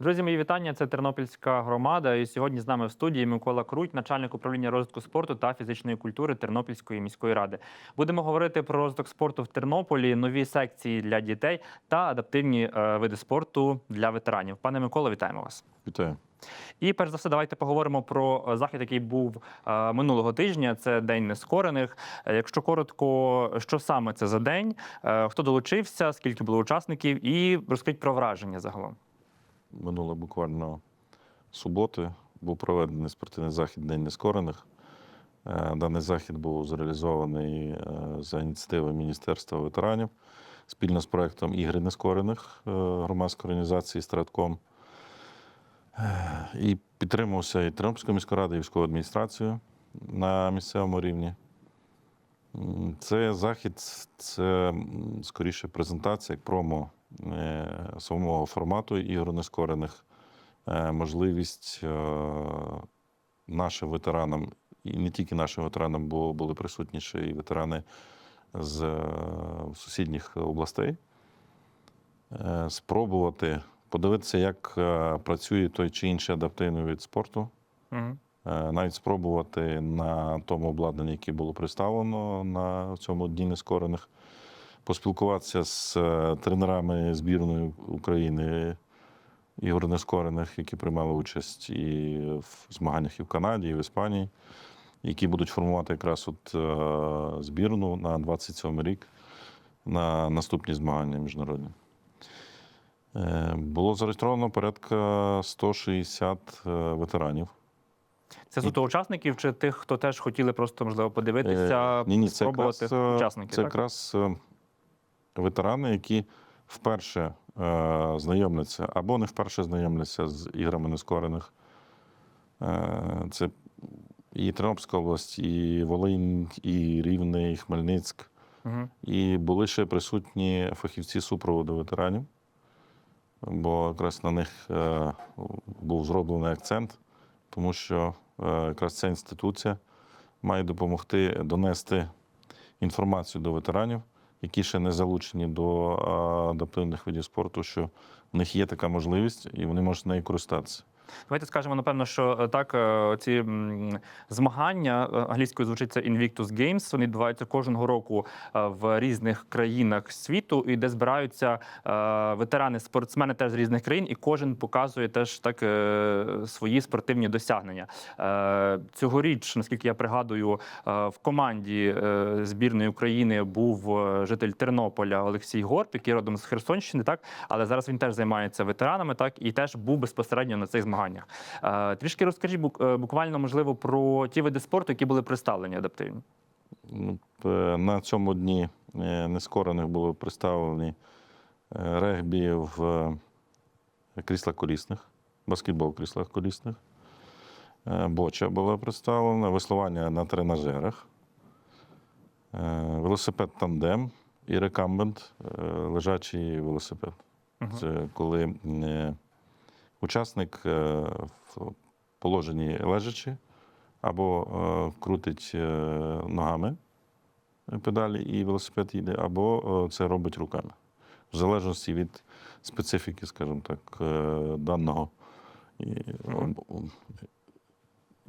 Друзі, мої вітання. Це Тернопільська громада. І сьогодні з нами в студії Микола Круть, начальник управління розвитку спорту та фізичної культури Тернопільської міської ради. Будемо говорити про розвиток спорту в Тернополі, нові секції для дітей та адаптивні е, види спорту для ветеранів. Пане Микола, вітаємо вас. Вітаю. І перш за все, давайте поговоримо про е, захід, який був е, минулого тижня. Це день нескорених. Якщо коротко, що саме це за день, хто долучився, скільки було учасників, і розкажіть про враження загалом. Минуло буквально суботи був проведений спортивний захід День нескорених. Е, Даний захід був зреалізований е, за ініціативи Міністерства ветеранів спільно з проектом Ігри нескорених е, громадської організації «Стратком». І підтримувався і Тернопільською міською радою, і військовою адміністрацією на місцевому рівні. Це захід, це скоріше презентація, як промо самого формату ігор нескорених, Е, можливість е, нашим ветеранам, і не тільки нашим ветеранам, бо були присутні ще і ветерани з е, сусідніх областей, е, спробувати подивитися, як е, працює той чи інший адаптивний вид спорту. Угу. Е, навіть спробувати на тому обладнанні, яке було представлено на цьому дні нескорених, поспілкуватися з е, тренерами збірної України ігор нескорених, які приймали участь і в змаганнях і в Канаді, і в Іспанії, які будуть формувати якраз от е, збірну на 27 рік на наступні змагання міжнародні. Е, Було зареєстровано порядка 160 е, ветеранів. Це суто учасників чи тих, хто теж хотіли просто можливо подивитися, Е, Ні, ні, це спробувати якраз, учасники. це так? якраз ветерани, які вперше е, знайомляться або не вперше знайомляться з іграми нескорених. Е, Це і Тернопільська область, і Волинь, і Рівне, і Хмельницьк. Угу. І були ще присутні фахівці супроводу ветеранів, бо якраз на них е, був зроблений акцент, тому що е, якраз ця інституція має допомогти донести інформацію до ветеранів, які ще не залучені до адаптивних видів спорту, що в них є така можливість і вони можуть нею користатися. Давайте скажемо, напевно, що е, так е, ці змагання е, англійською звучить це Invictus Games, Вони відбуваються кожного року в різних країнах світу, і де збираються ветерани, спортсмени теж з різних країн, і кожен показує теж так свої спортивні досягнення. Цьогоріч, наскільки я пригадую, в команді збірної України був житель Тернополя Олексій Горб, який родом з Херсонщини, так але зараз він теж займається ветеранами, так і теж був безпосередньо на цих змаганнях. Е, Трішки розкажіть е, буквально можливо про ті види спорту, які були представлені адаптивні. Ну, е, На цьому дні нескорених були представлені регбі в кріслах колісних, баскетбол в кріслах колісних, боча була представлена, веслування на тренажерах, велосипед тандем і рекамбент, лежачий велосипед. Це коли учасник е, в положенні лежачи або е, крутить е, ногами педалі і велосипед їде, або це робить руками. В залежності від специфіки, скажімо так, даного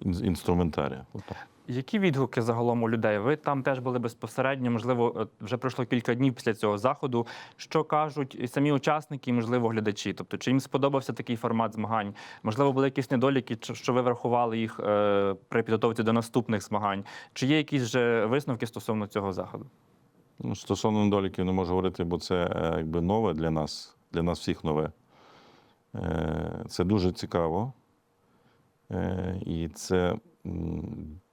інструментарія. Які відгуки загалом у людей? Ви там теж були безпосередньо, можливо, вже пройшло кілька днів після цього заходу. Що кажуть і самі учасники, і, можливо, глядачі? Тобто, чи їм сподобався такий формат змагань? Можливо, були якісь недоліки, що ви врахували їх е, при підготовці до наступних змагань? Чи є якісь же висновки стосовно цього заходу? Ну, стосовно недоліків не можу говорити, бо це е, якби нове для нас, для нас всіх нове. Е, Це дуже цікаво. Е, І це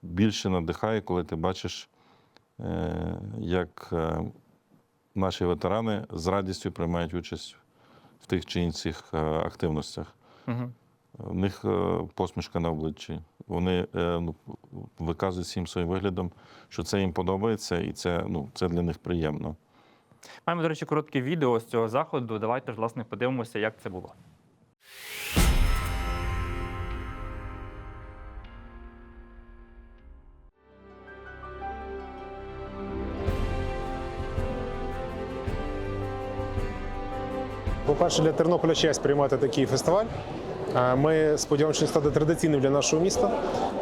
більше надихає, коли ти бачиш, е, як е, наші ветерани з радістю приймають участь в тих чи інших активностях. Угу. В них посмішка на обличчі. Вони ну, виказують всім своїм виглядом, що це їм подобається, і це, ну, це для них приємно. Маємо, до речі, коротке відео з цього заходу. Давайте ж власне подивимося, як це було. По-перше, для Тернополя честь приймати такий фестиваль. Е, Ми сподіваємося, що він стане традиційним для нашого міста,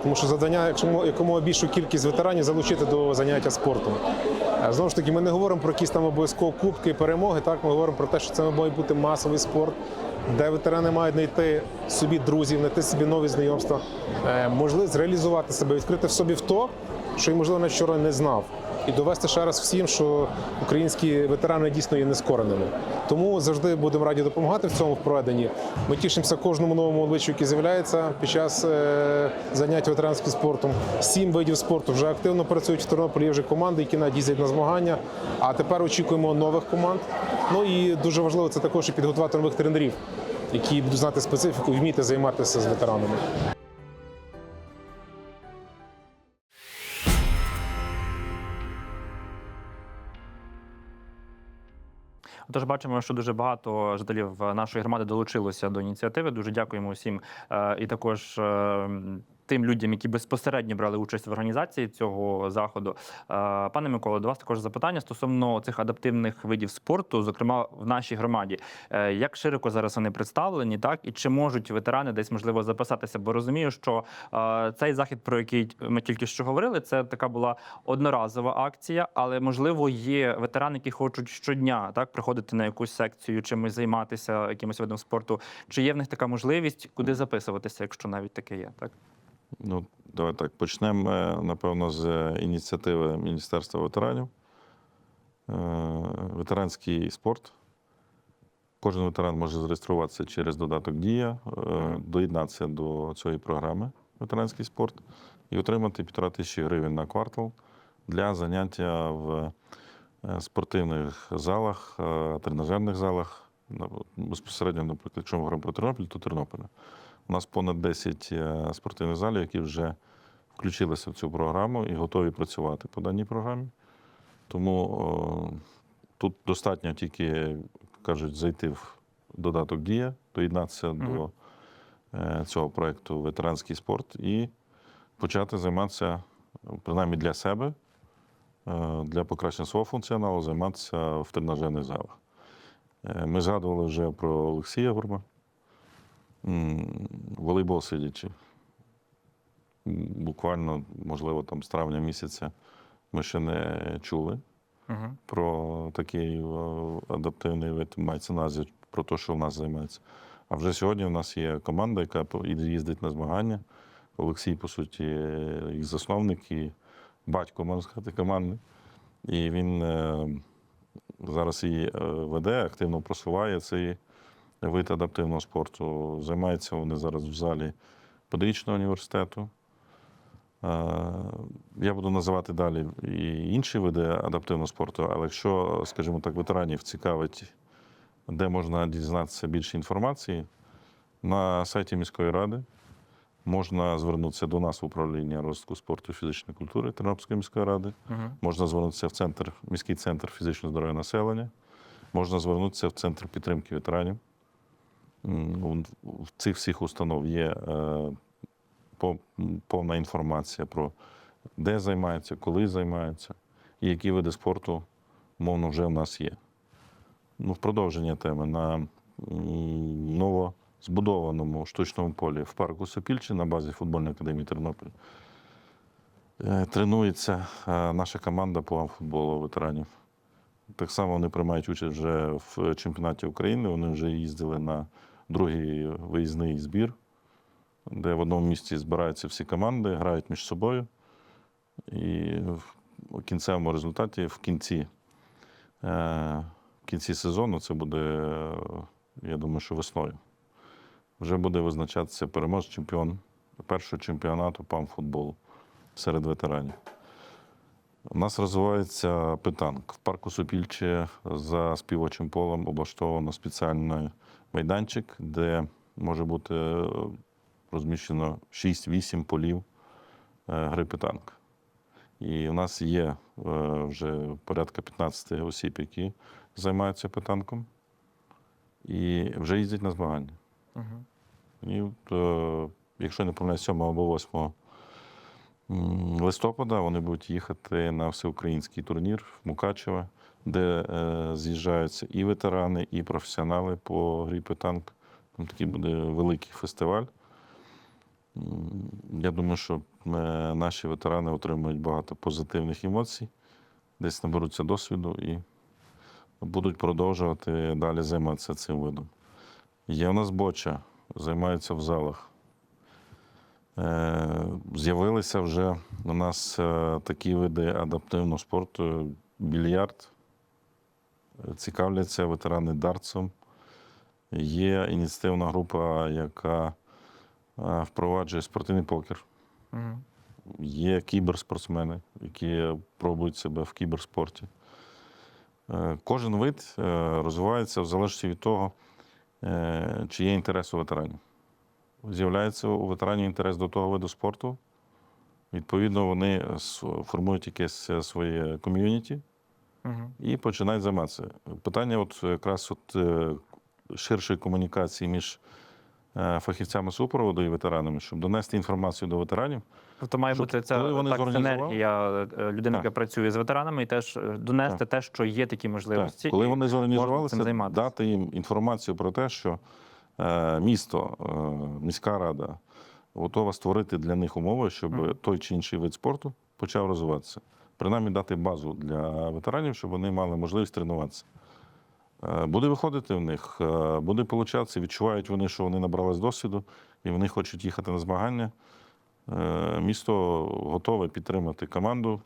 тому що завдання якомога- більшу кількість ветеранів залучити до заняття спортом. Е, Знову ж таки, ми не говоримо про якісь там обов'язково кубки, перемоги. Так, ми говоримо про те, що це має бути масовий спорт, де ветерани мають знайти собі друзів, знайти собі нові знайомства, е, можливість реалізувати себе, відкрити в собі в то, що й можливо на вчора не знав. І довести ще раз всім, що українські ветерани дійсно є нескореними. Тому завжди будемо раді допомагати в цьому проведенні. Ми тішимося кожному новому обличчю, який з'являється під час е, занять ветеранським спортом. Сім видів спорту вже активно працюють в Тернополі. Є вже команди, які навіть на змагання. А тепер очікуємо нових команд. Ну і дуже важливо це також і підготувати нових тренерів, які будуть знати специфіку і вміти займатися з ветеранами. Тож бачимо, що дуже багато жителів нашої громади долучилося до ініціативи. Дуже дякуємо усім е, і також. Тим людям, які безпосередньо брали участь в організації цього заходу, Е, пане Миколо, до вас також запитання стосовно цих адаптивних видів спорту, зокрема в нашій громаді. Е, Як широко зараз вони представлені, так і чи можуть ветерани десь можливо записатися? Бо розумію, що е, цей захід, про який ми тільки що говорили, це така була одноразова акція, але можливо є ветерани, які хочуть щодня так приходити на якусь секцію, чимось займатися, якимось видом спорту. Чи є в них така можливість, куди записуватися, якщо навіть таке є? Так Ну, давай так. Почнемо, е, напевно, з ініціативи Міністерства ветеранів. Е, Ветеранський спорт. Кожен ветеран може зареєструватися через додаток Дія, е, доєднатися до цієї програми ветеранський спорт і отримати півтора тисячі гривень на квартал для заняття в спортивних залах, тренажерних залах. Безпосередньо, наприклад, якщо ми говоримо про Тернопіль, то Тернополя. У нас понад 10 е, спортивних залів, які вже включилися в цю програму і готові працювати по даній програмі. Тому о, тут достатньо тільки, кажуть, зайти в додаток Дія, доєднатися до е, цього проєкту ветеранський спорт і почати займатися, принаймні для себе, е, для покращення свого функціоналу, займатися в тренажерних залах. Е, Ми згадували вже про Олексія Гурма. Волейбол сидячи. Буквально, можливо, там з травня місяця ми ще не чули угу. про такий е, адаптивний вид, мається на увазі про те, що в нас займається. А вже сьогодні в нас є команда, яка їздить на змагання. Олексій, по суті, їх засновник і батько, можна сказати, команди. І він е, зараз її е, веде, активно просуває цей вид адаптивного спорту. Займаються вони зараз в залі педагогічного університету. Е, Я буду називати далі і інші види адаптивного спорту, але якщо, скажімо так, ветеранів цікавить, де можна дізнатися більше інформації, на сайті міської ради можна звернутися до нас в управління розвитку спорту і фізичної культури Тернопільської міської ради. Угу. Можна звернутися в центр, міський центр фізичного здоров'я населення, можна звернутися в центр підтримки ветеранів. В цих всіх установ є е, повна інформація про де займаються, коли займаються, і які види спорту, мовно, вже в нас є. Ну, в продовження теми на новозбудованому штучному полі в парку Сопільчі на базі футбольної академії Тернопіль е, тренується е, наша команда по футболу ветеранів. Так само вони приймають участь вже в чемпіонаті України. Вони вже їздили на другий виїзний збір, де в одному місці збираються всі команди, грають між собою. І в кінцевому результаті, в кінці, е, в кінці сезону, це буде, я думаю, що весною, вже буде визначатися переможець чемпіон першого чемпіонату памфутболу серед ветеранів. У нас розвивається питанк. В парку Супільче за співочим полем облаштовано спеціальний майданчик, де може бути е, розміщено 6-8 полів е, гри питанк. І у нас є е, вже порядка 15 осіб, які займаються питанком, і вже їздять на змагання. Угу. І от, якщо не помиляюсь, 7 або 8 листопада вони будуть їхати на всеукраїнський турнір в Мукачеве де е, з'їжджаються і ветерани, і професіонали по грі питанк. Там такий буде великий фестиваль. Я думаю, що е, наші ветерани отримують багато позитивних емоцій, десь наберуться досвіду і будуть продовжувати далі займатися цим видом. Є у нас боча, займаються в залах. Е, З'явилися вже у нас такі види адаптивного спорту, більярд. Цікавляться ветерани дартсом. Є ініціативна група, яка е, впроваджує спортивний покер. Є кіберспортсмени, які пробують себе в кіберспорті. Е, Кожен вид е, розвивається в залежності від того, чи є інтерес у ветеранів. З'являється у ветеранів інтерес до того виду спорту. Відповідно, вони формують якесь своє ком'юніті І починають займатися. Питання от якраз от е, ширшої комунікації між е, фахівцями супроводу і ветеранами, щоб донести інформацію до ветеранів. Тобто має Щоб бути ця так, зорганізували- синергія е, людини, Так. яка працює з ветеранами, і теж донести те, що є такі можливості. Так, коли вони зорганізувалися, дати їм інформацію про те, що місто, міська рада готова створити для них умови, щоб той чи інший вид спорту почав розвиватися. Принаймні дати базу для ветеранів, щоб вони мали можливість тренуватися. Е, Буде виходити в них, е, буде получатися, відчувають вони, що вони набрались досвіду, і вони хочуть їхати на змагання. Е, Місто готове підтримати команду,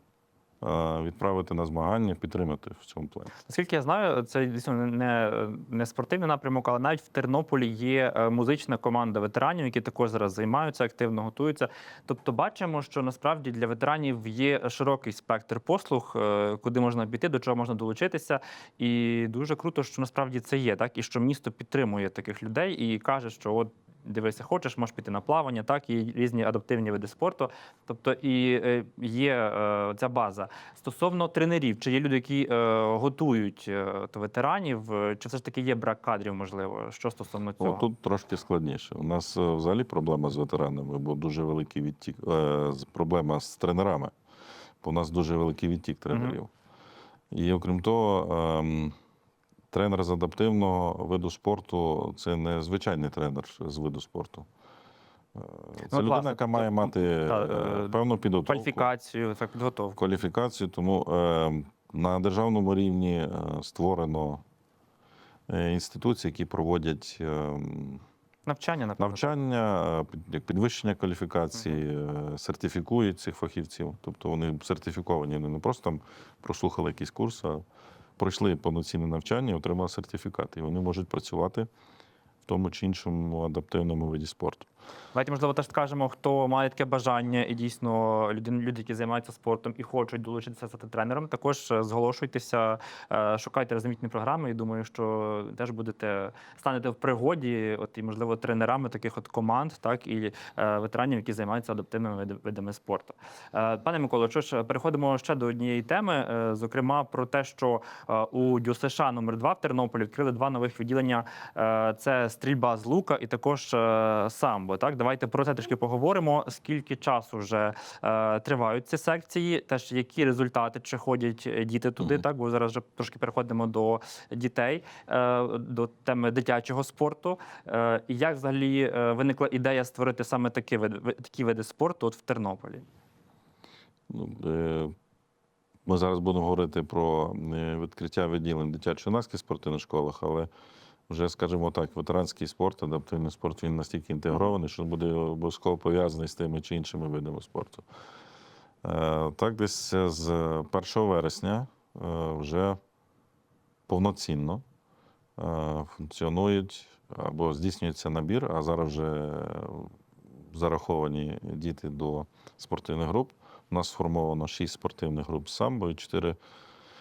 відправити на змагання, підтримати в цьому плані. Наскільки я знаю, це дійсно не, не спортивний напрямок, але навіть в Тернополі є е, музична команда ветеранів, які також зараз займаються, активно готуються. Тобто, бачимо, що насправді для ветеранів є широкий спектр послуг, е, куди можна піти, до чого можна долучитися. І дуже круто, що насправді це є, так і що місто підтримує таких людей і каже, що от. Дивися, хочеш, можеш піти на плавання, так і різні адаптивні види спорту. Тобто і е, є е, ця база. Стосовно тренерів, чи є люди, які е, готують то ветеранів, чи все ж таки є брак кадрів, можливо? Що стосовно цього? О, тут трошки складніше. У нас взагалі проблема з ветеранами, бо дуже великий відтік, проблема з тренерами, бо у нас дуже великий відтік тренерів. І окрім того, ем, тренер з адаптивного виду спорту це не звичайний тренер з виду спорту. Е, Це Ну, людина, власне, яка має мати та, е, е, певну підготовку. Кваліфікацію, так, підготовку. кваліфікацію. Тому е, на державному рівні е, створено е, інституції, які проводять е, Навчання, напевно. навчання, е, підвищення кваліфікації, е, сертифікують цих фахівців. Тобто вони сертифіковані, вони не просто там прослухали якийсь курс, а пройшли повноцінне навчання отримали сертифікат. І вони можуть працювати в тому чи іншому адаптивному виді спорту. Давайте, можливо, теж скажемо, хто має таке бажання, і дійсно люди, люди, які займаються спортом і хочуть долучитися стати тренером, також е, зголошуйтеся, е, шукайте різноманітні програми. І думаю, що теж будете станете в пригоді, от і можливо тренерами таких от команд, так і е, ветеранів, які займаються адаптивними видами спорту. Пане Миколо, що ж переходимо ще до однієї теми, зокрема про те, що у ДЮСШ номер 2 в Тернополі відкрили два нових відділення. Це стрільба з лука і також е, Так, давайте про це трішки поговоримо. Скільки часу вже е, тривають ці секції? Теж які результати чи ходять діти туди? Мгм. Так, бо зараз вже трошки переходимо до дітей, е, до теми дитячого спорту. Е, І як взагалі е, виникла ідея створити саме такі види, такі види спорту от в Тернополі? Ну, е, Ми зараз будемо говорити про е, відкриття відділень дитячо-юнацьких спортивних школах, але вже, скажімо так, ветеранський спорт, адаптивний спорт він настільки інтегрований, що буде обов'язково пов'язаний з тими чи іншими видами спорту. Е, Так, десь з 1 вересня е, вже повноцінно е, функціонують або здійснюється набір, а зараз вже зараховані діти до спортивних груп. У нас сформовано 6 спортивних груп з самбо і 4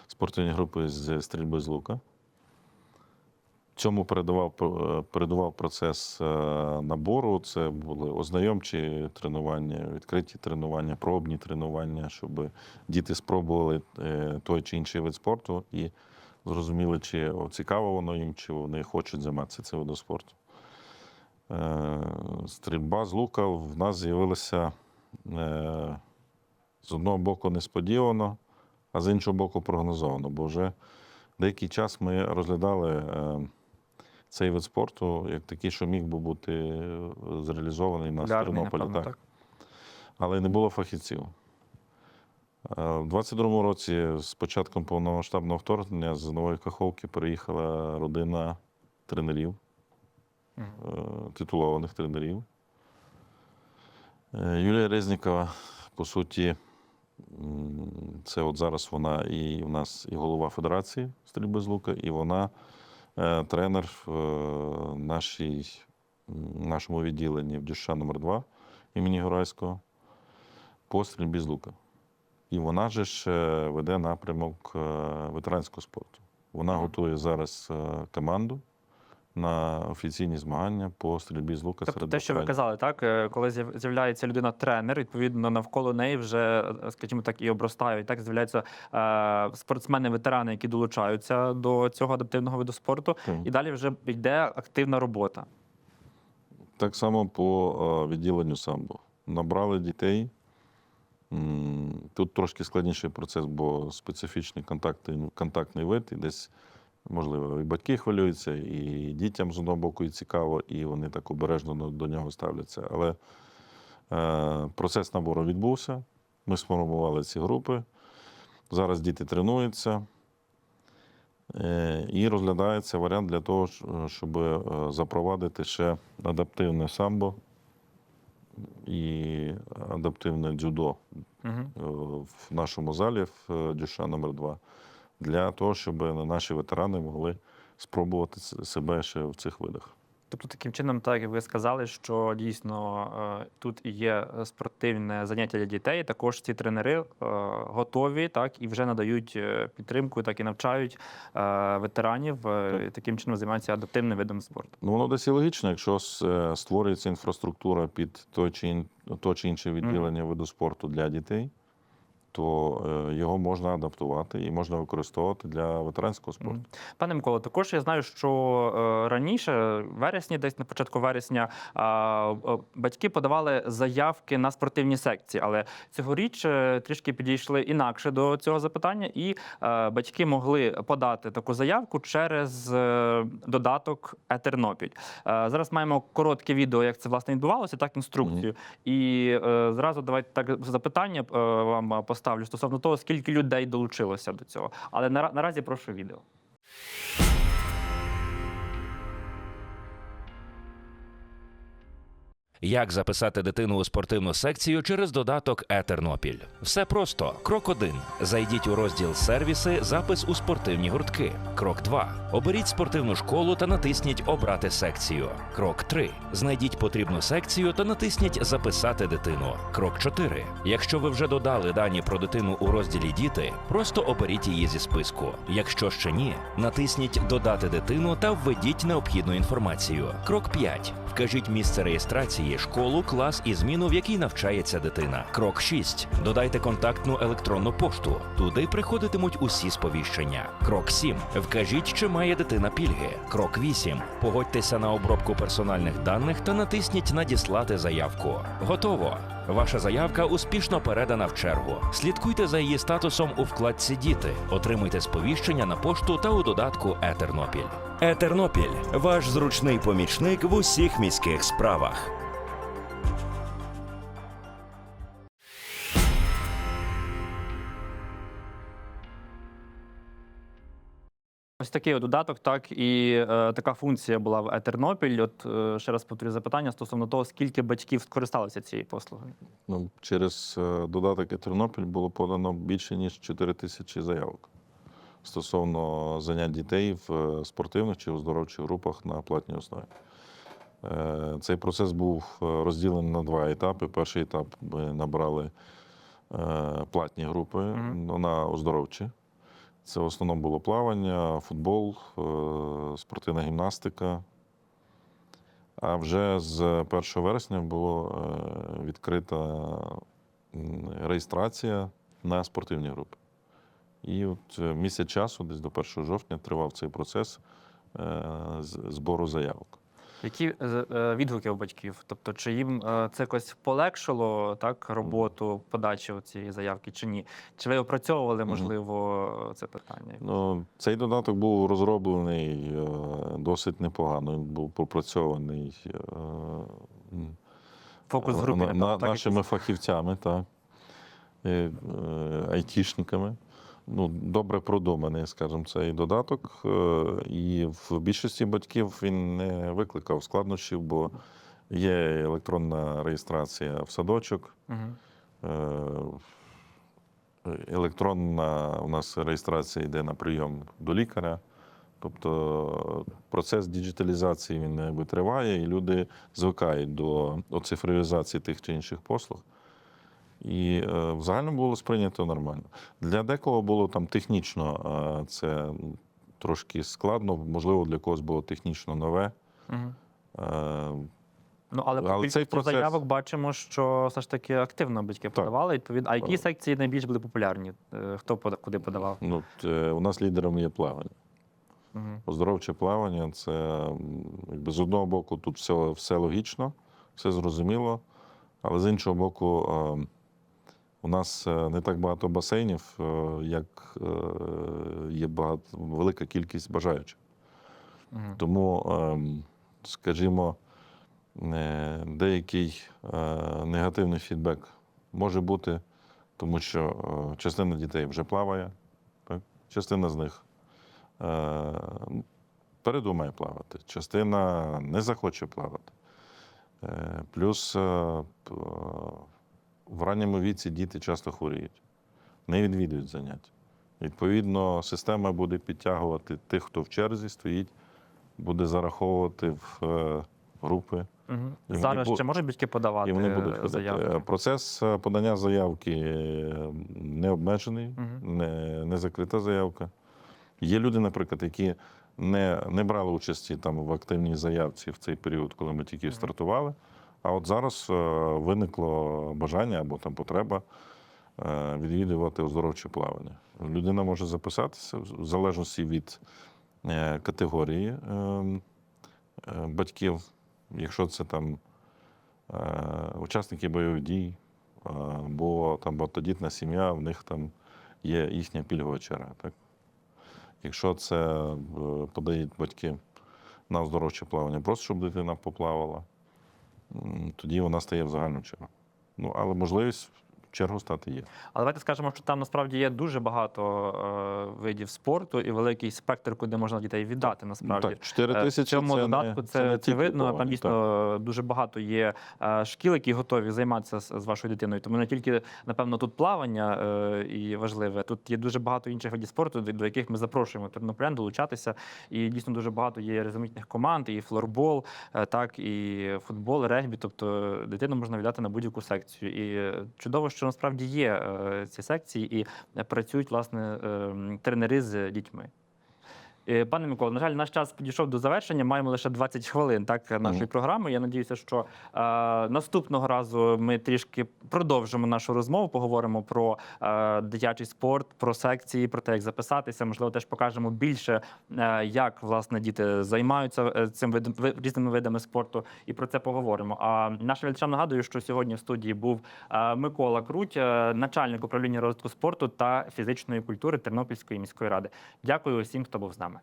спортивні групи з стрільби з лука. Цьому передував, е, передував процес е, набору. Це були ознайомчі тренування, відкриті тренування, пробні тренування, щоб діти спробували е, той чи інший вид спорту і зрозуміли, чи цікаво воно їм, чи вони хочуть займатися цим видом спорту. Стрільба з лука в нас з'явилася з одного боку несподівано, а з іншого боку прогнозовано, бо вже Деякий час ми розглядали цей вид спорту як такий, що міг би бути е, зреалізований на Тернополі. Так. так. Але не було фахівців. Е, У 22-му році з початком повномасштабного вторгнення з Нової Каховки переїхала родина тренерів, е, титулованих тренерів. Юлія Резнікова, по суті, це от зараз вона і в нас і голова Федерації стрільби з лука, і вона тренер в е, нашій, нашому відділенні в ДЮШ номер 2 імені Горайського по стрільбі з лука. І вона же ж е, веде напрямок е, ветеранського спорту. Вона готує зараз е, команду на офіційні змагання по стрільбі з лука Тобто серед те, що ви казали, так е, коли з'являється людина-тренер, відповідно навколо неї вже, е, скажімо так, і обростають. Так з'являються е, спортсмени-ветерани, які долучаються до цього адаптивного виду спорту, Так. і далі вже йде активна робота. Так само по відділенню самбо. Набрали дітей. Тут трошки складніший процес, бо специфічний контактний, контактний вид, і десь, можливо, і батьки хвилюються, і дітям з одного боку і цікаво, і вони так обережно до- нього ставляться. Але е, процес набору відбувся. Ми сформували ці групи. Зараз діти тренуються. Е, І розглядається варіант для того, щоб е, запровадити ще адаптивне самбо і адаптивне дзюдо Угу. в нашому залі в Дюша номер 2 для того, щоб наші ветерани могли спробувати себе ще в цих видах. Тобто, таким чином, так як ви сказали, що дійсно е, тут і є спортивне заняття для дітей. Також ці тренери е, готові, так і вже надають е, підтримку, так і навчають ветеранів. і Таким чином займаються адаптивним видом спорту. Ну, воно десь і логічно, якщо створюється інфраструктура під той чи, ін- то чи інше відділення виду спорту для дітей, то е, його можна адаптувати і можна використовувати для ветеранського спорту. Пане Миколо, також я знаю, що е, раніше, в вересні, десь на початку вересня, е, батьки подавали заявки на спортивні секції, але цьогоріч трішки підійшли інакше до цього запитання, і батьки могли подати таку заявку через додаток Етернопіль. Зараз маємо коротке відео, як це власне відбувалося, так інструкцію. І зразу давайте так запитання вам поставлю стосовно того, скільки людей долучилося до цього. Але нара- наразі прошу відео. Як записати дитину у спортивну секцію через додаток Етернопіль? Все просто. Крок 1. Зайдіть у розділ Сервіси, запис у спортивні гуртки. Крок 2. Оберіть спортивну школу та натисніть Обрати секцію. Крок 3. Знайдіть потрібну секцію та натисніть Записати дитину. Крок 4. Якщо ви вже додали дані про дитину у розділі Діти, просто оберіть її зі списку. Якщо ще ні, натисніть Додати дитину та введіть необхідну інформацію. Крок 5. Вкажіть місце реєстрації, школу, клас і зміну, в якій навчається дитина. Крок 6. Додайте контактну електронну пошту. Туди приходитимуть усі сповіщення. Крок 7. Вкажіть, чи має дитина пільги. Крок 8. Погодьтеся на обробку персональних даних та натисніть Надіслати заявку. Готово. Ваша заявка успішно передана в чергу. Слідкуйте за її статусом у вкладці Діти. Отримуйте сповіщення на пошту та у додатку Етернопіль. Етернопіль ваш зручний помічник в усіх міських справах. Ось такий от додаток, так і е, така функція була в Етернопіль. От е, ще раз повторю запитання стосовно того, скільки батьків скористалися цією послугою. Ну, через е, додаток і Тернопіль було подано більше ніж 4 тисячі заявок стосовно занять дітей в е, спортивних чи оздоровчих групах на платній основі. Е, Цей процес був е, розділений на два етапи. Перший етап ми набрали е, платні групи Мгм. ну, на оздоровчі. Це в основному було плавання, футбол, е, спортивна гімнастика. А вже з 1 вересня було е, відкрита реєстрація на спортивні групи. І от е, місяць часу, десь до 1 жовтня, тривав цей процес збору заявок. Які е, е, відгуки у батьків? Тобто, чи їм е, це якось полегшило так роботу подачі цієї заявки, чи ні? Чи ви опрацьовували можливо це питання? Ну, цей додаток був розроблений досить непогано. Він був пропрацьований Фокус групи на, на, так, нашими фахівцями, так, айтішниками. Ну, добре продуманий, скажімо, цей додаток. Е, І в більшості батьків він не викликав складнощів, бо є електронна реєстрація в садочок. Е, Електронна у нас реєстрація йде на прийом до лікаря. Тобто процес діджиталізації він якби триває, і люди звикають до, до цифровізації тих чи інших послуг. І е, в було сприйнято нормально. Для декого було там технічно е, це трошки складно, можливо, для когось було технічно нове. Е, Ну, але, по Але кількості цей процес- заявок бачимо, що все ж таки активно батьки подавали. Відповідно, а які секції найбільш були популярні? Хто куди подавав? ну, у нас лідером є плавання. Мгм. Оздоровче плавання це якби з одного боку тут все, все логічно, все зрозуміло, але з іншого боку, е, у нас е, не так багато басейнів, е, як е, є багато, велика кількість бажаючих. Мгм. Тому, ем, скажімо, деякий негативний фідбек може бути, тому що частина дітей вже плаває, так? частина з них передумає плавати, частина не захоче плавати. Плюс в ранньому віці діти часто хворіють, не відвідують заняття. Відповідно, система буде підтягувати тих, хто в черзі стоїть, буде зараховувати в е, групи. Вони Зараз ще можуть батьки подавати І вони будуть е, заявки? Е, Процес подання заявки не обмежений, Мгм. не, не закрита заявка. Є люди, наприклад, які не, не брали участі там в активній заявці в цей період, коли ми тільки стартували. А от зараз е, виникло бажання або там потреба е, відвідувати оздоровче плавання. Людина може записатися в залежності від е, категорії е, е, батьків, якщо це там учасники бойових дій, або там багатодітна сім'я, в них там є їхня пільгова черга. Так? Якщо це подають батьки на оздоровче плавання, просто щоб дитина поплавала, тоді вона стає в загальну чергу. Ну, але можливість чергу стати є. Але давайте скажемо, що там насправді є дуже багато е, видів спорту і великий спектр, куди можна дітей віддати. Насправді Так, 4 Е, тисячі цьому це додатку не, це, не це, видно. Там дійсно дуже багато є е, шкіл, які готові займатися з, з вашою дитиною. Тому не тільки напевно тут плавання е, і важливе. Тут є дуже багато інших видів спорту, до, до яких ми запрошуємо тернополян долучатися. І дійсно дуже багато є різноманітних команд, і флорбол, е, так і футбол, регбі. Тобто дитину можна віддати на будь-яку секцію. І чудово, що насправді є е, ці секції і е, працюють власне е, тренери з дітьми. Е, Пане Миколо, на жаль, наш час підійшов до завершення. Маємо лише 20 хвилин так нашої Мгм. програми. Я надіюся, що е, наступного разу ми трішки продовжимо нашу розмову. Поговоримо про е, дитячий спорт, про секції, про те, як записатися. Можливо, теж покажемо більше, е, як власне діти займаються е, цим видом ви- різними видами спорту, і про це поговоримо. А нашим глядачам нагадую, що сьогодні в студії був е, Микола Круть, е, начальник управління розвитку спорту та фізичної культури Тернопільської міської ради. Дякую усім, хто був з нами.